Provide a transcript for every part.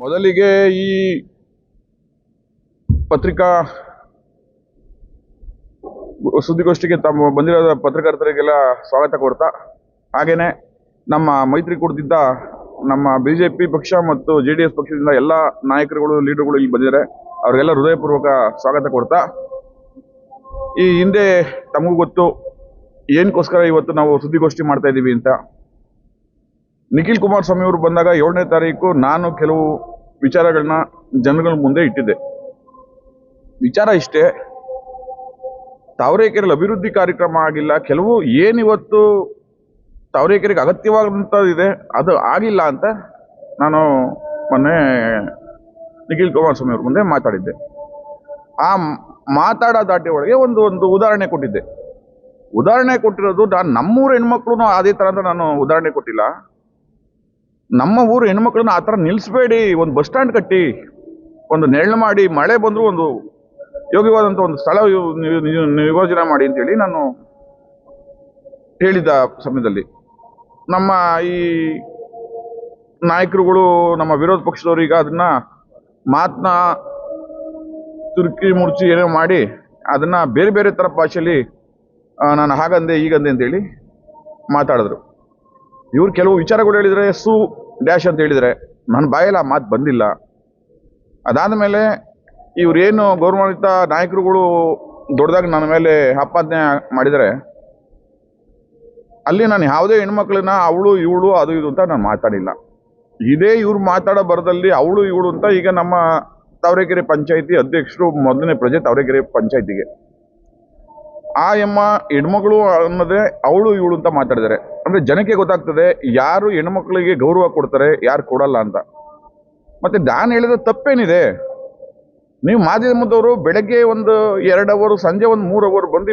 ಮೊದಲಿಗೆ ಈ ಪತ್ರಿಕಾ ಸುದ್ದಿಗೋಷ್ಠಿಗೆ ತಮ್ಮ ಬಂದಿರೋ ಪತ್ರಕರ್ತರಿಗೆಲ್ಲ ಸ್ವಾಗತ ಕೊಡ್ತಾ, ಹಾಗೇನೆ ನಮ್ಮ ಮೈತ್ರಿಕೂಟದಿದ್ದ ನಮ್ಮ ಬಿಜೆಪಿ ಪಕ್ಷ ಮತ್ತು ಜೆ ಡಿ ಎಸ್ ಪಕ್ಷದಿಂದ ಎಲ್ಲ ನಾಯಕರುಗಳು, ಲೀಡರ್ಗಳು ಇಲ್ಲಿ ಬಂದಿದ್ದಾರೆ, ಅವರಿಗೆಲ್ಲ ಹೃದಯಪೂರ್ವಕ ಸ್ವಾಗತ ಕೊಡ್ತಾ, ಈ ಹಿಂದೆ ತಮಗೂ ಗೊತ್ತು ಏನಕ್ಕೋಸ್ಕರ ಇವತ್ತು ನಾವು ಸುದ್ದಿಗೋಷ್ಠಿ ಮಾಡ್ತಾ ಇದ್ದೀವಿ ಅಂತ. ನಿಖಿಲ್ ಕುಮಾರಸ್ವಾಮಿ ಅವರು ಬಂದಾಗ ಏಳನೇ ತಾರೀಕು ನಾನು ಕೆಲವು ವಿಚಾರಗಳನ್ನ ಜನಗಳ ಮುಂದೆ ಇಟ್ಟಿದ್ದೆ. ವಿಚಾರ ಇಷ್ಟೇ, ತಾವರೇಕೆರೆಯಲ್ಲಿ ಅಭಿವೃದ್ಧಿ ಕಾರ್ಯಕ್ರಮ ಆಗಿಲ್ಲ, ಕೆಲವು ಏನಿವತ್ತು ತಾವರೇಕೆರೆಗೆ ಅಗತ್ಯವಾದಂಥದ್ದಿದೆ ಅದು ಆಗಿಲ್ಲ ಅಂತ ನಾನು ಮೊನ್ನೆ ನಿಖಿಲ್ ಕುಮಾರಸ್ವಾಮಿ ಅವ್ರ ಮುಂದೆ ಮಾತಾಡಿದ್ದೆ. ಆ ಮಾತಾಡೋ ದಾಟಿ ಒಳಗೆ ಒಂದು ಒಂದು ಉದಾಹರಣೆ ಕೊಟ್ಟಿದ್ದೆ. ಉದಾಹರಣೆ ಕೊಟ್ಟಿರೋದು ನಾನು ನಮ್ಮೂರ ಹೆಣ್ಮಕ್ಳು ಅದೇ ಥರ ಅಂತ ನಾನು ಉದಾಹರಣೆ ಕೊಟ್ಟಿಲ್ಲ. ನಮ್ಮ ಊರು ಹೆಣ್ಮಕ್ಳನ್ನ ಆ ಥರ ನಿಲ್ಲಿಸ್ಬೇಡಿ ಒಂದು ಬಸ್ ಸ್ಟ್ಯಾಂಡ್ ಕಟ್ಟಿ, ಒಂದು ನೆರಳು ಮಾಡಿ, ಮಳೆ ಬಂದರೂ ಒಂದು ಯೋಗ್ಯವಾದಂಥ ಒಂದು ಸ್ಥಳ ನಿಯೋಜನೆ ಮಾಡಿ ಅಂತೇಳಿ ನಾನು ಹೇಳಿದ ಸಮಯದಲ್ಲಿ. ನಮ್ಮ ಈ ನಾಯಕರುಗಳು, ನಮ್ಮ ವಿರೋಧ ಪಕ್ಷದವರು ಈಗ ಅದನ್ನ ಮಾತನ್ನ ತುರ್ಕಿ ಮುರ್ಚಿ ಏನೋ ಮಾಡಿ, ಅದನ್ನ ಬೇರೆ ಬೇರೆ ಥರ ಭಾಷೆಯಲ್ಲಿ ನಾನು ಹಾಗಂದೆ ಈಗಂದೆ ಅಂತೇಳಿ ಮಾತಾಡಿದ್ರು. ಇವ್ರು ಕೆಲವು ವಿಚಾರಗಳು ಹೇಳಿದ್ರೆ ಸು ಡ್ಯಾಶ್ ಅಂತ ಹೇಳಿದ್ರೆ ನನ್ನ ಬಾಯಲ್ಲ ಆ ಮಾತು ಬಂದಿಲ್ಲ. ಅದಾದ ಮೇಲೆ ಇವ್ರೇನು ಗೌರವಾನ್ವಿತ ನಾಯಕರುಗಳು ದೊಡ್ಡದಾಗಿ ನನ್ನ ಮೇಲೆ ಆಪಾದನೆ ಮಾಡಿದರೆ, ಅಲ್ಲಿ ನಾನು ಯಾವುದೇ ಹೆಣ್ಮಕ್ಳನ್ನ ಅವಳು, ಇವಳು, ಅದು ಇದು ಅಂತ ನಾನು ಮಾತಾಡಿಲ್ಲ. ಇದೇ ಇವ್ರು ಮಾತಾಡೋ ಬರದಲ್ಲಿ ಅವಳು, ಇವಳು ಅಂತ ಈಗ ನಮ್ಮ ತಾವರೆಕೆರೆ ಪಂಚಾಯಿತಿ ಅಧ್ಯಕ್ಷರು ಮೊದಲನೇ ಪ್ರಜೆ ತಾವರೆಕೆರೆ ಪಂಚಾಯತಿಗೆ. ಆ ಎಮ್ಮ ಹೆಣ್ಮಗಳು ಅನ್ನೋದೇ ಅವಳು ಇವಳು ಅಂತ ಮಾತಾಡಿದ್ದಾರೆ. ಅಂದರೆ ಜನಕ್ಕೆ ಗೊತ್ತಾಗ್ತದೆ ಯಾರು ಹೆಣ್ಮಕ್ಳಿಗೆ ಗೌರವ ಕೊಡ್ತಾರೆ, ಯಾರು ಕೊಡಲ್ಲ ಅಂತ. ಮತ್ತು ನಾನು ಹೇಳಿದ ತಪ್ಪೇನಿದೆ. ನೀವು ಮಾಧ್ಯಮದವರು ಬೆಳಗ್ಗೆ ಒಂದು ಎರಡು ಅವರು, ಸಂಜೆ ಒಂದು ಮೂರು ಅವರ್ ಬಂದು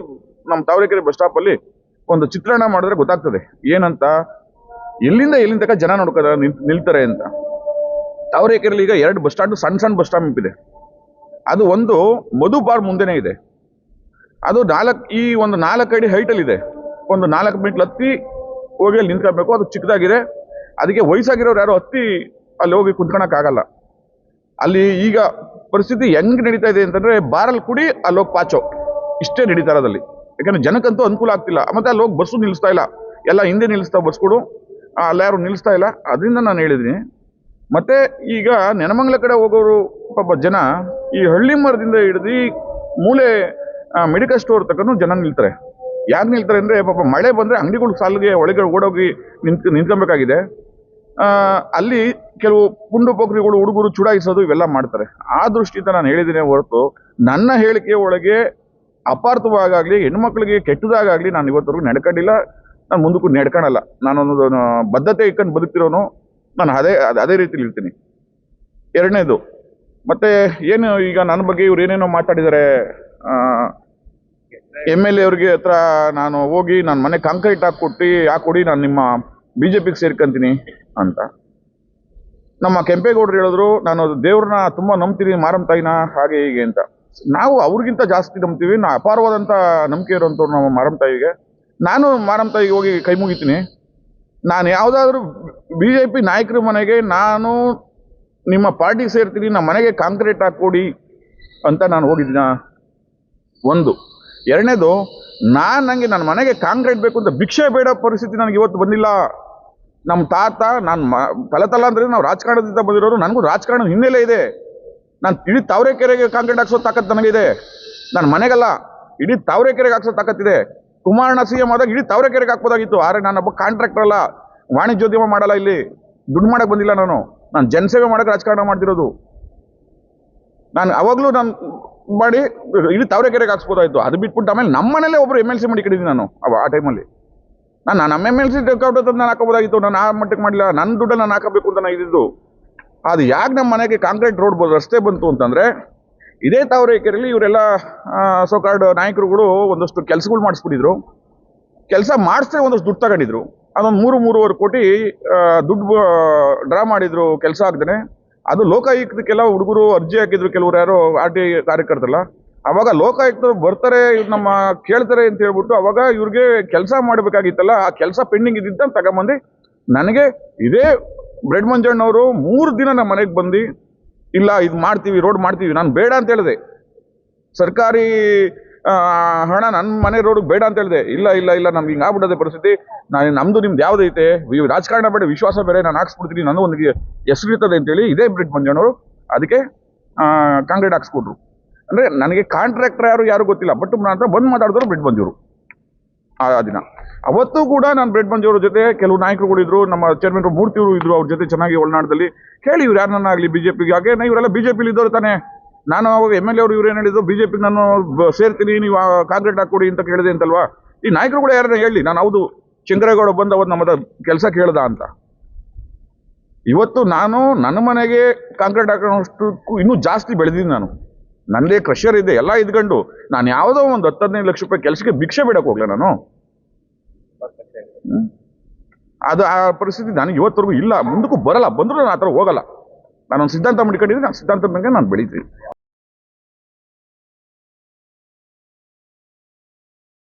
ನಮ್ಮ ತಾವರೆಕೆರೆ ಬಸ್ ಸ್ಟಾಪಲ್ಲಿ ಒಂದು ಚಿತ್ರಣ ಮಾಡಿದ್ರೆ ಗೊತ್ತಾಗ್ತದೆ. ಏನಂತ? ಎಲ್ಲಿಂದ ಎಲ್ಲಿಂದ ತನಕ ಜನ ನೋಡ್ಕೋತಾರೆ ನಿಲ್, ನಿಲ್ತಾರೆ ಅಂತ. ತಾವರೆಕೆರೆಯಲ್ಲಿ ಈಗ ಎರಡು ಬಸ್ ಸ್ಟ್ಯಾಂಡ್ ಸಣ್ಣ ಸಣ್ಣ ಬಸ್ ಸ್ಟಾಪ್ ಇದೆ ಅದು ಒಂದು ಮಧು ಬಾರ್ ಮುಂದೆನೇ ಇದೆ. ಅದು ನಾಲ್ಕು, ಈ ಒಂದು ನಾಲ್ಕು ಅಡಿ ಹೈಟಲ್ಲಿದೆ ಒಂದು ನಾಲ್ಕು ಮೀಟ್ಲ್ ಹತ್ತಿ ಹೋಗಿ ಅಲ್ಲಿ ನಿಂತ್ಕೊಬೇಕು. ಅದು ಚಿಕ್ಕದಾಗಿದೆ. ಅದಕ್ಕೆ ವಯಸ್ಸಾಗಿರೋರು ಯಾರು ಹತ್ತಿ ಅಲ್ಲಿ ಹೋಗಿ ಕುತ್ಕೊಳಕ್ಕಾಗಲ್ಲ ಅಲ್ಲಿ ಈಗ ಪರಿಸ್ಥಿತಿ ಹೆಂಗೆ ನಡೀತಾ ಇದೆ ಅಂತಂದರೆ ಬಾರಲ್ಲಿ ಕುಡಿ, ಅಲ್ಲಿ ಹೋಗಿ ಪಾಚೋ. ಇಷ್ಟೇ ನಡೀತಾರೆ ಇರೋದಲ್ಲಿ. ಯಾಕಂದರೆ ಜನಕ್ಕಂತೂ ಅನುಕೂಲ ಆಗ್ತಿಲ್ಲ. ಮತ್ತೆ ಅಲ್ಲಿ ಹೋಗಿ ಬಸ್ಸು ನಿಲ್ಲಿಸ್ತಾ ಇಲ್ಲ. ಎಲ್ಲ ಹಿಂದೆ ನಿಲ್ಲಿಸ್ತಾ ಬಸ್ಗಳು ಅಲ್ಲಿ ಯಾರು ನಿಲ್ಲಿಸ್ತಾ ಇಲ್ಲ. ಅದರಿಂದ ನಾನು ಹೇಳಿದ್ದೀನಿ. ಮತ್ತು ಈಗ ನೆನಮಂಗ್ಲ ಕಡೆ ಹೋಗೋರು ಪಾಪ ಜನ ಈ ಹಳ್ಳಿ ಮರದಿಂದ ಹಿಡ್ದು ಮೂಲೆ ಮೆಡಿಕಲ್ ಸ್ಟೋರ್ ತಕ್ಕೂ ಜನ ನಿಲ್ತಾರೆ. ಯಾಕೆ ನಿಲ್ತಾರೆ ಅಂದ್ರೆ ಪಾಪ ಮಳೆ ಬಂದ್ರೆ ಅಂಗಡಿಗಳು ಸಾಲಿಗೆ ಒಳಗೆ ಓಡೋಗಿ ನಿಂತ್ ನಿಂತ್ಕೊಬೇಕಾಗಿದೆ. ಅಲ್ಲಿ ಕೆಲವು ಪುಂಡು ಪೋಖ್ರಿಗಳು, ಹುಡುಗರು ಚುಡಾಯಿಸೋದು ಇವೆಲ್ಲ ಮಾಡ್ತಾರೆ. ಆ ದೃಷ್ಟಿಯಿಂದ ನಾನು ಹೇಳಿದ್ದೀನಿ ಹೊರತು ನನ್ನ ಹೇಳಿಕೆ ಒಳಗೆ ಅಪಾರ್ಥವಾಗಲಿ ಹೆಣ್ಮಕ್ಳಿಗೆ ಕೆಟ್ಟದಾಗಲಿ ನಾನು ಇವತ್ತವರೆಗೂ ನಡ್ಕೊಂಡಿಲ್ಲ. ನಾನು ಮುಂದಕ್ಕೂ ನಡ್ಕೊಳಲ್ಲ ನಾನೊಂದು ಬದ್ಧತೆ ಇಟ್ಕೊಂಡು ಬದುಕ್ತಿರೋನು ನಾನು ಅದೇ ಅದೇ ರೀತಿಲಿ ಇರ್ತೀನಿ. ಎರಡನೇದು, ಮತ್ತೆ ಏನು ಈಗ ನನ್ನ ಬಗ್ಗೆ ಇವ್ರು ಏನೇನೋ ಮಾತಾಡಿದ್ದಾರೆ ಎಂ ಎಲ್ ಎ ಅವ್ರಿಗೆ ಹತ್ರ ನಾನು ಹೋಗಿ ನಾನು ಮನೆ ಕಾಂಕ್ರೀಟ್ ಹಾಕಿ ಹಾಕೊಡಿ ನಾನು ನಿಮ್ಮ ಬಿ ಜೆ ಪಿಗೆ ಸೇರ್ಕೊಂತೀನಿ ಅಂತ. ನಮ್ಮ ಕೆಂಪೇಗೌಡರು ಹೇಳಿದ್ರು, ನಾನು ದೇವ್ರನ್ನ ತುಂಬ ನಂಬ್ತೀನಿ ಮಾರಮ್ ತಾಯಿನ ಹಾಗೆ ಹೀಗೆ ಅಂತ. ನಾವು ಅವ್ರಿಗಿಂತ ಜಾಸ್ತಿ ನಂಬ್ತೀವಿ, ನಾ ಅಪಾರವಾದಂಥ ನಂಬಿಕೆ ಇರುವಂಥವ್ರು ನಮ್ಮ ಮಾರಮ್ ತಾಯಿಗೆ. ನಾನು ಮಾರಮ್ ತಾಯಿಗೆ ಹೋಗಿ ಕೈ ಮುಗಿತೀನಿ. ನಾನು ಯಾವುದಾದ್ರೂ ಬಿ ಜೆ ಪಿ ನಾಯಕರ ಮನೆಗೆ ನಾನು ನಿಮ್ಮ ಪಾರ್ಟಿಗೆ ಸೇರ್ತೀನಿ ನಮ್ಮ ಮನೆಗೆ ಕಾಂಕ್ರೀಟ್ ಹಾಕೊಡಿ ಅಂತ ನಾನು ಹೋಗಿದ್ದೀನ ಒಂದು. ಎರಡನೇದು, ನಾನು ನನಗೆ ನನ್ನ ಮನೆಗೆ ಕಾಂಕ್ರೀಟ್ ಬೇಕು ಅಂತ ಭಿಕ್ಷೆ ಬೇಡ ಪರಿಸ್ಥಿತಿ ನನಗೆ ಇವತ್ತು ಬಂದಿಲ್ಲ. ನಮ್ಮ ತಾತ, ನಾನು ಮ ಅಂದ್ರೆ ನಾವು ರಾಜಕಾರಣದಿಂದ ಬಂದಿರೋರು, ನನಗೂ ರಾಜಕಾರಣದ ಹಿನ್ನೆಲೆ ಇದೆ. ನಾನು ಇಡೀ ತಾವರೆಕೆರೆಗೆ ಕಾಂಕ್ರೀಟ್ ಹಾಕ್ಸೋ ತಾಕತ್ತು ನನಗಿದೆ. ನನ್ನ ಮನೆಗಲ್ಲ, ಇಡೀ ತಾವರೆಕೆರೆಗೆ ಹಾಕ್ಸೋ ತಾಕತ್ತಿದೆ. ಕುಮಾರಣ್ಣ ಸಿ ಎಂ ಆದಾಗ ಇಡೀ ತಾವರೆಕೆರೆಗೆ ಹಾಕ್ಬೋದಾಗಿತ್ತು. ಆದರೆ ನಾನೊಬ್ಬ ಕಾಂಟ್ರಾಕ್ಟರ್ ಅಲ್ಲ, ವಾಣಿಜ್ಯೋದ್ಯಮ ಮಾಡಲ್ಲ ಇಲ್ಲಿ. ದುಡ್ಡು ಮಾಡಕ್ಕೆ ಬಂದಿಲ್ಲ ನಾನು. ನಾನು ಜನಸೇವೆ ಮಾಡೋಕ್ಕೆ ರಾಜಕಾರಣ ಮಾಡ್ತಿರೋದು. ನಾನು ಅವಾಗಲೂ ನಾನು ಮಾಡಿ ಇಡೀ ತಾವರೆಕೆರೆಗೆ ಹಾಕ್ಸ್ಬೋದಾಯ್ತು ಅದು ಬಿಟ್ಬಿಟ್ಟು ಆಮೇಲೆ ನಮ್ಮನೇಲೆ ಒಬ್ಬರು ಎಂ ಎಲ್ ಸಿ ಮಾಡಿಕೊಂಡಿದ್ದೀನಿ ನಾನು, ಅವ ಆ ಟೈಮಲ್ಲಿ ನಾನು ನಮ್ಮ ಎಂ ಎಲ್ ಸಿ ಔಟ್ ನಾನು ಹಾಕೋಬೋದಾಗಿತ್ತು, ನಾನು ಆ ಮಟ್ಟಕ್ಕೆ ಮಾಡಲಿಲ್ಲ ನನ್ನ ದುಡ್ಡನ್ನು ನಾನು ಹಾಕಬೇಕು ಅಂತ ನಾನು ಇದ್ದಿದ್ದು. ಅದು ಯಾಕೆ ನಮ್ಮ ಮನೆಗೆ ಕಾಂಕ್ರೀಟ್ ರೋಡ್ ರಸ್ತೆ ಬಂತು ಅಂತಂದರೆ, ಇದೇ ತಾವರೆಕೆರೆಯಲ್ಲಿ ಇವರೆಲ್ಲ ಸೋಕಾರ್ಡ್ ನಾಯಕರುಗಳು ಒಂದಷ್ಟು ಕೆಲಸಗಳು ಮಾಡಿಸ್ಬಿಟ್ಟಿದ್ರು. ಕೆಲಸ ಮಾಡಿಸ್ದೆ ಒಂದಷ್ಟು ದುಡ್ಡು ತಗೊಂಡಿದ್ರು. ಅದೊಂದು ಮೂರು, ಮೂರುವರೆ ಕೋಟಿ ದುಡ್ಡು ಡ್ರಾ ಮಾಡಿದ್ರು, ಕೆಲಸ ಆಗ್ದೇ ಅದು ಲೋಕಾಯುಕ್ತಕ್ಕೆಲ್ಲ ಹುಡುಗರು ಅರ್ಜಿ ಹಾಕಿದ್ರು ಕೆಲವರು ಯಾರು ಆರ್ ಟಿ ಕಾರ್ಯಕರ್ತರಲ್ಲ. ಅವಾಗ ಲೋಕಾಯುಕ್ತರು ಬರ್ತಾರೆ, ಇವ್ರು ನಮ್ಮ ಕೇಳ್ತಾರೆ ಅಂತ ಹೇಳ್ಬಿಟ್ಟು ಅವಾಗ ಇವ್ರಿಗೆ ಕೆಲಸ ಮಾಡಬೇಕಾಗಿತ್ತಲ್ಲ, ಆ ಕೆಲಸ ಪೆಂಡಿಂಗ್ ಇದ್ದಿದ್ದ ತಗೊಂಬಂದು ನನಗೆ ಇದೇ ಬ್ರೆಡ್ ಮಂಜಣ್ಣವರು ಮೂರು ದಿನ ನಮ್ಮ ಮನೆಗೆ ಬಂದು, ಇಲ್ಲ ಇದು ಮಾಡ್ತೀವಿ, ರೋಡ್ ಮಾಡ್ತೀವಿ, ನಾನು ಬೇಡ ಅಂತ ಹೇಳಿದೆ. ಸರ್ಕಾರಿ ಹಣ ನನ್ನ ಮನೆ ರೋಡ್ ಬೇಡ ಅಂತ ಹೇಳಿದೆ. ಇಲ್ಲ ಇಲ್ಲ ಇಲ್ಲ, ನಮ್ಗೆ ಹಿಂಗೆ ಆಗ್ಬಿಟ್ಟದೆ ಪರಿಸ್ಥಿತಿ. ನಾನು ನಮ್ದು ನಿಮ್ದು ಯಾವ್ದೈತೆ ರಾಜಕಾರಣ ಬೇಡ ವಿಶ್ವಾಸ ಬೇರೆ, ನಾನು ಹಾಕ್ಸ್ಬಿಡ್ತೀನಿ ನಾನು ಒಂದು ಹೆಸರಿರ್ತದೆ ಅಂತೇಳಿ ಇದೇ ಬ್ರಿಡ್ ಬಂದವರು ಅದಕ್ಕೆ ಕಾಂಕ್ರೀಟ್ ಹಾಕ್ಸ್ಕೊಟ್ರು. ಅಂದ್ರೆ ನನಗೆ ಕಾಂಟ್ರಾಕ್ಟರ್ ಯಾರು ಯಾರು ಗೊತ್ತಿಲ್ಲ. ಬಟ್ ನನ್ನ ಹತ್ರ ಬಂದು ಮಾತಾಡಿದ್ರು ಬ್ರಿಡ್ ಬಂದಿವರು. ಆ ದಿನ. ಅವತ್ತು ಕೂಡ ನಾನು ಬ್ರೆಡ್ ಮಂಜೂರ ಜೊತೆ ಕೆಲವು ನಾಯಕರುಗಳು ಇದ್ರು, ನಮ್ಮ ಚೇರ್ಮನ್ ಮೂರ್ತಿಯವರು ಇದ್ರು ಅವ್ರ ಜೊತೆ ಚೆನ್ನಾಗಿ ಒಳನಾಡದಲ್ಲಿ. ಕೇಳಿ ಇವ್ರು ಯಾರನ್ನಾಗಲಿ ಬಿಜೆಪಿಗೆ ಹಾಗೆ ನಾ ಇವರೆಲ್ಲ ಪಿಲಿ ಇದ್ದವ್ರು ತಾನೆ. ನಾನು ಅವಾಗ ಎಂ ಎಲ್ ಎ ಅವರು ಇವ್ರು ಏನು ಹೇಳಿದ್ರು? ಬಿಜೆಪಿ ನಾನು ಸೇರ್ತೀನಿ, ನೀವು ಕಾಂಕ್ರೀಟ್ ಹಾಕ್ಕೊಡಿ ಅಂತ ಕೇಳಿದೆ ಅಂತಲ್ವಾ? ಈ ನಾಯಕರುಗಳು ಯಾರನ್ನ ಹೇಳಿ, ನಾನು ಹೌದು ಚಂದ್ರೇಗೌಡ ಬಂದು ಅವತ್ತು ನಮ್ಮ ಕೆಲಸ ಕೇಳ್ದ ಅಂತ. ಇವತ್ತು ನಾನು ನನ್ನ ಮನೆಗೆ ಕಾಂಕ್ರೀಟ್ ಹಾಕೋಷ್ಟಕ್ಕೂ ಇನ್ನೂ ಜಾಸ್ತಿ ಬೆಳೆದಿದ್ದೀನಿ ನಾನು. ನನ್ನದೇ ಕ್ರಷರ್ ಇದೆ, ಎಲ್ಲ ಇದ್ಕೊಂಡು. ನಾನು ಯಾವುದೋ ಒಂದು ಹತ್ತು ಹದಿನೈದು ಲಕ್ಷ ರೂಪಾಯಿ ಕೆಲಸಕ್ಕೆ ಭಿಕ್ಷೆ ಬಿಡಕ್ಕೆ ಹೋಗ್ಲ ನಾನು? ಅದು ಆ ಪರಿಸ್ಥಿತಿ ನನಗೆ ಇವತ್ತರೆಗೂ ಇಲ್ಲ. ಮುಂದಕ್ಕೂ ಬರಲ್ಲ. ಬಂದರೂ ನಾನು ಆ ಥರ ಹೋಗಲ್ಲ. ನಾನೊಂದು ಸಿದ್ಧಾಂತ ಮಾಡ್ಕೊಂಡಿದ್ದೀನಿ. ನಾನು ಸಿದ್ಧಾಂತದ ಮೇಲೆ ನಾನು ಬೆಳಿತೀನಿ.